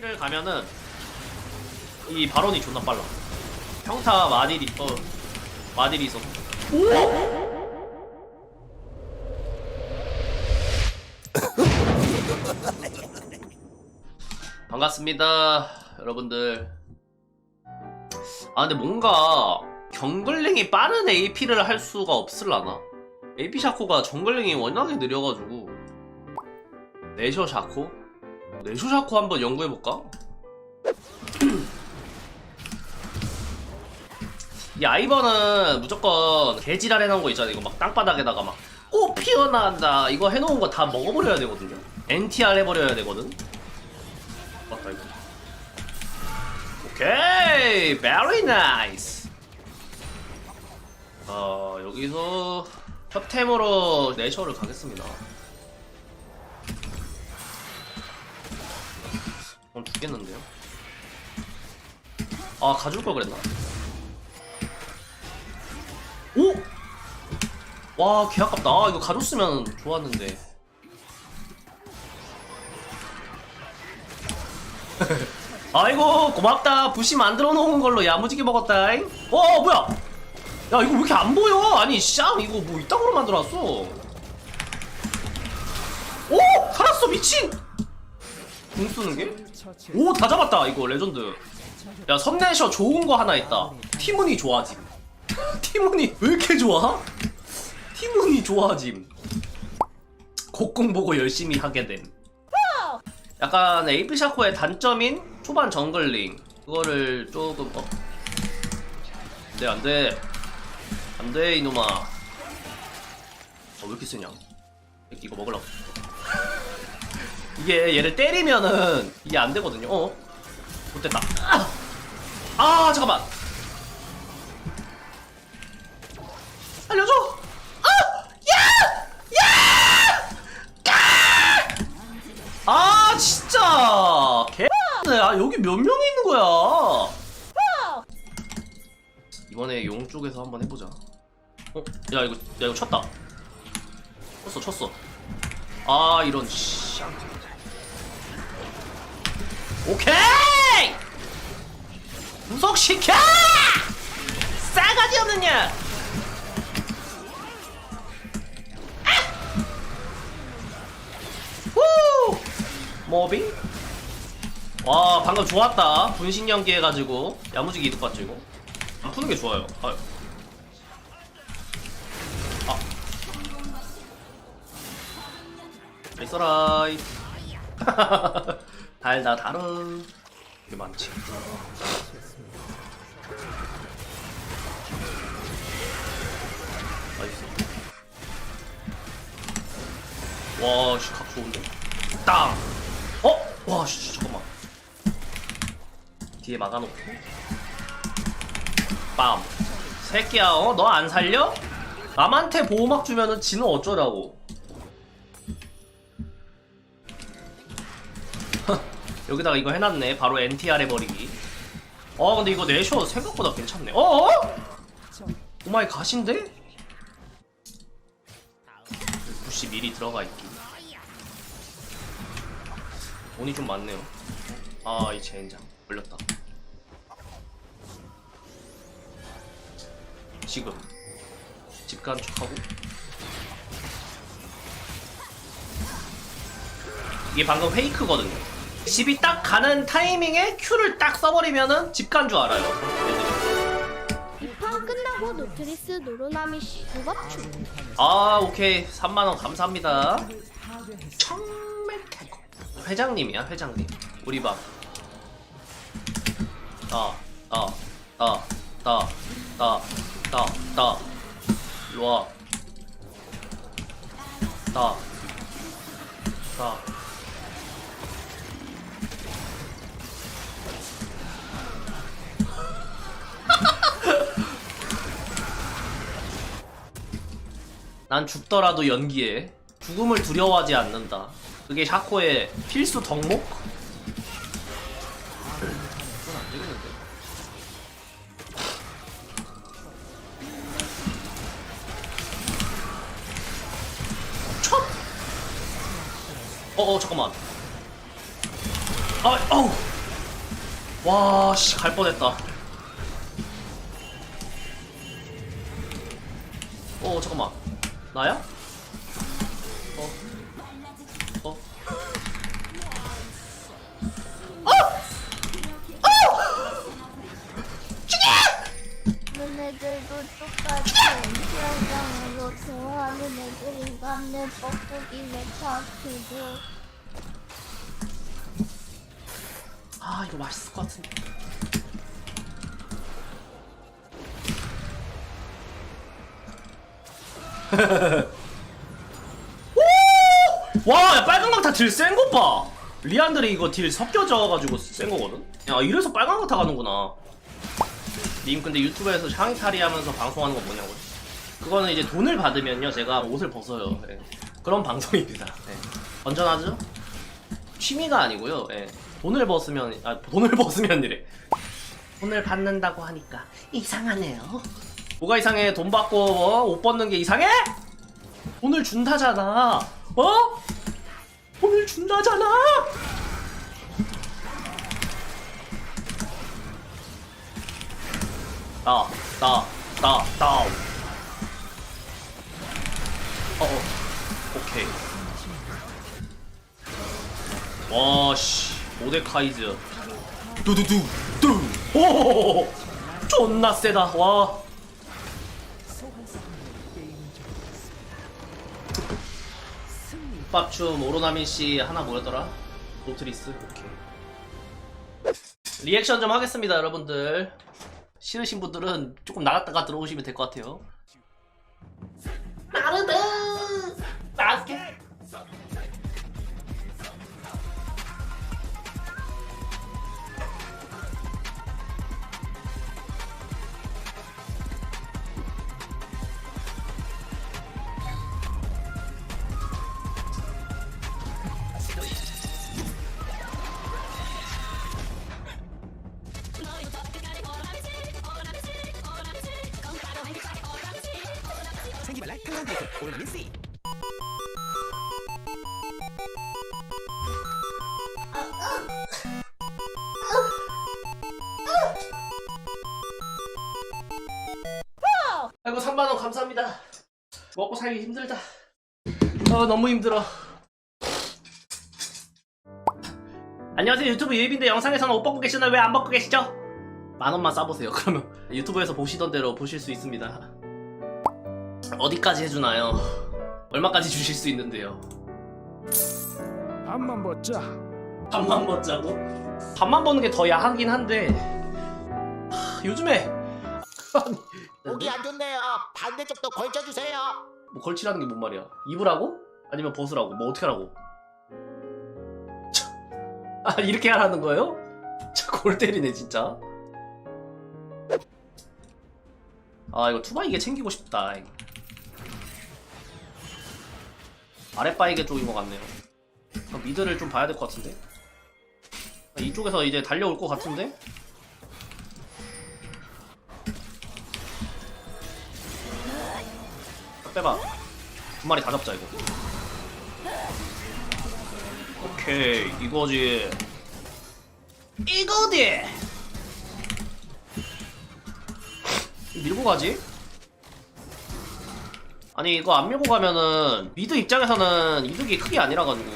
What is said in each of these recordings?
B를 가면은 이 발언이 존나 빨라. 평타 마딜이 어 마딜이 있어. 반갑습니다, 여러분들. 아 근데 뭔가 정글링이 빠른 AP를 할 수가 없을라나? AP 샤코가 정글링이 워낙에 느려가지고 내셔 샤코? 내셔 샤코 한번 연구해볼까? 이 아이버는 무조건 개지랄 해놓은 거 있잖아 이거 막 땅바닥에다가 막 꽃 피어난다. 이거 해놓은 거 다 먹어버려야 되거든요. NTR 해버려야 되거든. 맞다 이거. 오케이! Very nice! 어 여기서 협템으로 내셔를 가겠습니다 어 죽겠는데요? 아 가줄 걸 그랬나? 오! 와, 개 아깝다. 아, 이거 가줬으면 좋았는데. 아이고, 고맙다. 부시 만들어 놓은 걸로 야무지게 먹었다잉. 어, 뭐야? 야, 이거 왜 이렇게 안 보여? 아니, 쌍, 이거 뭐 이따구로 만들어 놨어. 오! 살았어, 미친! 궁 쓰는 게? 오, 다 잡았다, 이거, 레전드. 야, 선내셔 좋은 거 하나 있다. 티문이 좋아짐. 티문이 왜 이렇게 좋아? 티문이 좋아짐. 곡공 보고 열심히 하게 됨. 약간 에이프 샤코의 단점인 초반 정글링 그거를 조금 어? 안돼 안돼 안돼 이놈아 어, 왜 이렇게 세냐 이거 먹으려고 이게 얘를 때리면은 이게 안 되거든요 어? 못됐다 아, 아 잠깐만 알려줘 아 진짜 개. 아 여기 몇 명이 있는 거야? 이번에 용 쪽에서 한번 해보자. 어? 야 이거 야 이거 쳤다. 쳤어 쳤어. 아 이런 씨. 오케이. 구속시켜. 싸가지 없느냐? 후! 모빙? 와 방금 좋았다 분신 연기 해가지고 야무지게 이득 봤죠 이거 안 푸는 게 좋아요 아유. 아 있어라이 달다 다른 게 많지 나이스 와, 씨, 각 좋은데? 땅! 어? 와, 씨, 잠깐만. 뒤에 막아놓고. 빰. 새끼야, 어? 너 안 살려? 남한테 보호막 주면은 지는 어쩌라고. 여기다가 이거 해놨네. 바로 NTR 해버리기. 어, 근데 이거 내셔 생각보다 괜찮네. 어어? 오마이 갓인데? 부시 미리 들어가 있기. 돈이 좀 많네요. 아, 이 젠장. 걸렸다. 지금. 집 간축하고. 이게 방금 페이크거든요. 집이 딱 가는 타이밍에 Q를 딱 써버리면은 집 간 줄 알아요. 애들이. 이파 끝나고 노트리스 노로나미시 무법추 아, 오케이. 3만 원 감사합니다. 정말 개고. 회장님이야, 회장님. 우리 방. 따, 따, 따, 따, 따, 따, 따. 일로 와. 따, 난 죽더라도 연기해. 죽음을 두려워하지 않는다. 그게 샤코의 필수 덕목? 첫! 어어 잠깐만. 아 어우 와, 씨, 갈 뻔했다. 어, 잠깐만. 나야? 어. 어. 너네들도 똑같이 수영장으로 좋아하는 애들인가 내 뻐꾸기 메타키도 아, 이거 맛있을 것 같은데. 오! 와, 야, 빨간 강타 딜 센 것 봐. 리안들이 이거 딜 섞여져가지고 센 거거든. 야, 이래서 빨간 강타 가는구나. 님 근데 유튜브에서 샹이타리 하면서 방송하는 거 뭐냐고. 그거는 이제 돈을 받으면요, 제가 옷을 벗어요. 예. 그런 방송입니다. 예. 건전하죠? 취미가 아니고요. 예. 돈을 벗으면 아 돈을 벗으면 이래. 돈을 받는다고 하니까 이상하네요. 뭐가 이상해? 돈 받고 어? 옷 벗는 게 이상해? 돈을 준다잖아. 어? 돈을 준다잖아. 나, 나, 나, 나. 어, 어. 오케이. 와, 씨. 모데카이즈. 두두두, 뚜. 오! 존나 세다. 와. 밥춤 오로나민 씨 하나 뭐였더라? 노트리스. 오케이. 리액션 좀 하겠습니다, 여러분들. 싫으신 분들은 조금 나갔다가 들어오시면 될 것 같아요. 탕탕 오늘 미씨 아이고 3만원 감사합니다. 먹고 살기 힘들다. 어 너무 힘들어. 안녕하세요 유튜브 유입인데 영상에서는 옷 벗고 계시나요? 왜안 벗고 계시죠? 만원만 싸보세요. 그러면 유튜브에서 보시던 대로 보실 수 있습니다 어디까지 해주나요? 얼마까지 주실 수 있는데요 밥만 먹자 밥만 벗자고? 밥만 버는 게 더 야하긴 한데 하, 요즘에 아니, 보기 안 좋네요. 반대쪽도 걸쳐주세요. 뭐 걸치라는 게 뭔 말이야? 입으라고? 아니면 벗으라고? 뭐 어떻게 하라고? 참. 아 이렇게 하라는 거예요? 골 때리네 진짜. 아 이거 투바이게 챙기고 싶다. 아랫바이게 쪽인 것 같네요. 미드를 좀 봐야 될 것 같은데. 아, 이쪽에서 이제 달려올 것 같은데? 딱 빼봐. 두 마리 다 잡자 이거. 오케이 이거지. 이거지. 밀고 가지? 아니 이거 안 밀고 가면은 미드 입장에서는 이득이 크게 아니라가지고.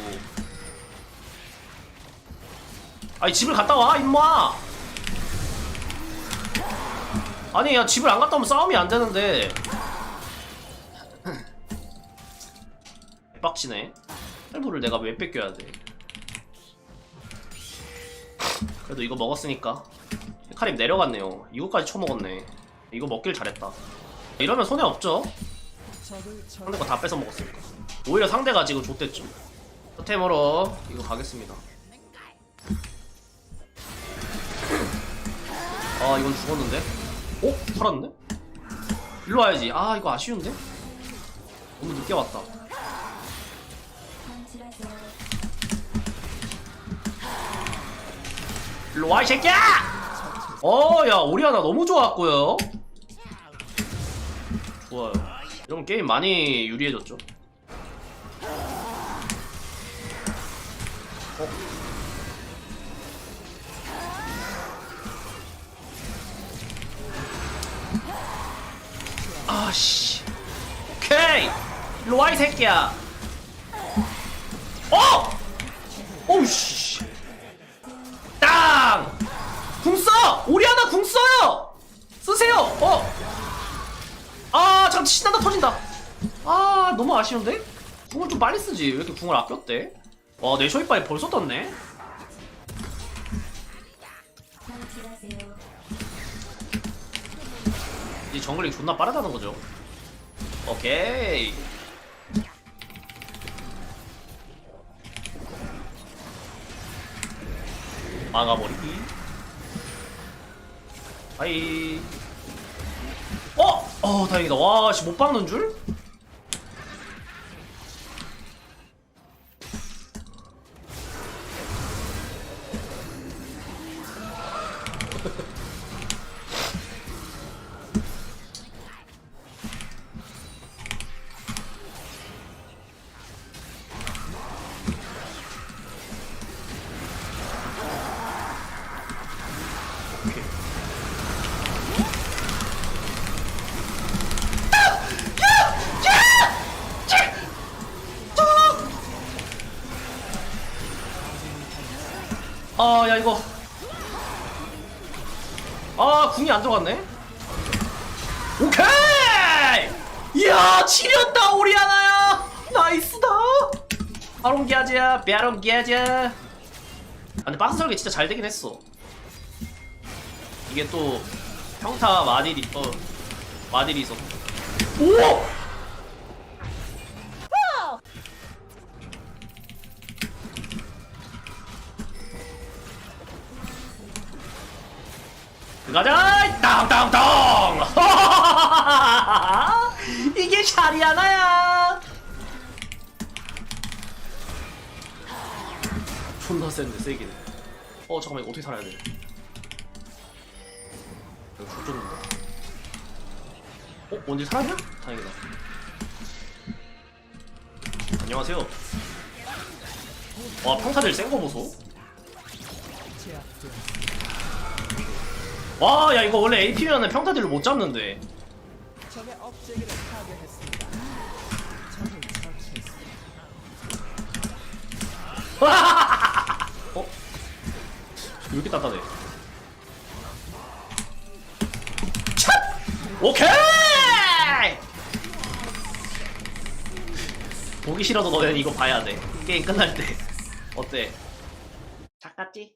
아니 집을 갔다 와 임마! 아니 야 집을 안 갔다 오면 싸움이 안 되는데. 빡치네. 헬브를 내가 왜 뺏겨야 돼? 그래도 이거 먹었으니까. 카림 내려갔네요. 이거까지 쳐먹었네. 이거 먹길 잘했다. 이러면 손해 없죠 상대 거 다 뺏어 먹었으니까 오히려 상대가 지금 좆됐죠 토템으로 이거 가겠습니다 아 이건 죽었는데 어? 살았는데? 일로 와야지 아 이거 아쉬운데? 너무 늦게 왔다 일로 와 이 새끼야! 어야 오리아나 너무 좋았고요 좋아요 이런 게임 많이 유리해졌죠? 어? 아씨. 오케이! 일로와 이 새끼야. 신난다 터진다 아 너무 아쉬운데? 궁을 좀 빨리 쓰지 왜 이렇게 궁을 아꼈대? 와 내 쇼이빠이 벌써 떴네? 이 정글링 존나 빠르다는 거죠 오케이 막아버리기 하이 어! 어 다행이다 와씨 못 박는 줄? 아, 야, 이거. 아, 궁이 안 들어갔네? 오케이! 이야, 지렸다, 오리아나야! 나이스다! 바론 기아지야, 베론 기아지야. 아, 근데 박스 설계 진짜 잘 되긴 했어. 이게 또, 평타 마딜이, 어, 마딜이 있어. 오! 가자! 땅땅땅! 이게 샤리아나야! 존나 센데 세긴 어 잠깐만 이거 어떻게 살아야 돼 이거 죽겠는데 어? 원딜 살았냐? 다행이다 안녕하세요 와 평타들 센거 보소 와, 야 이거 원래 AP면은 평타딜로 못 잡는데. 어? 왜 이렇게 따뜻해? 찹! 오케이! 보기 싫어도 너네 이거 봐야 돼. 게임 끝날 때. 어때? 작았지?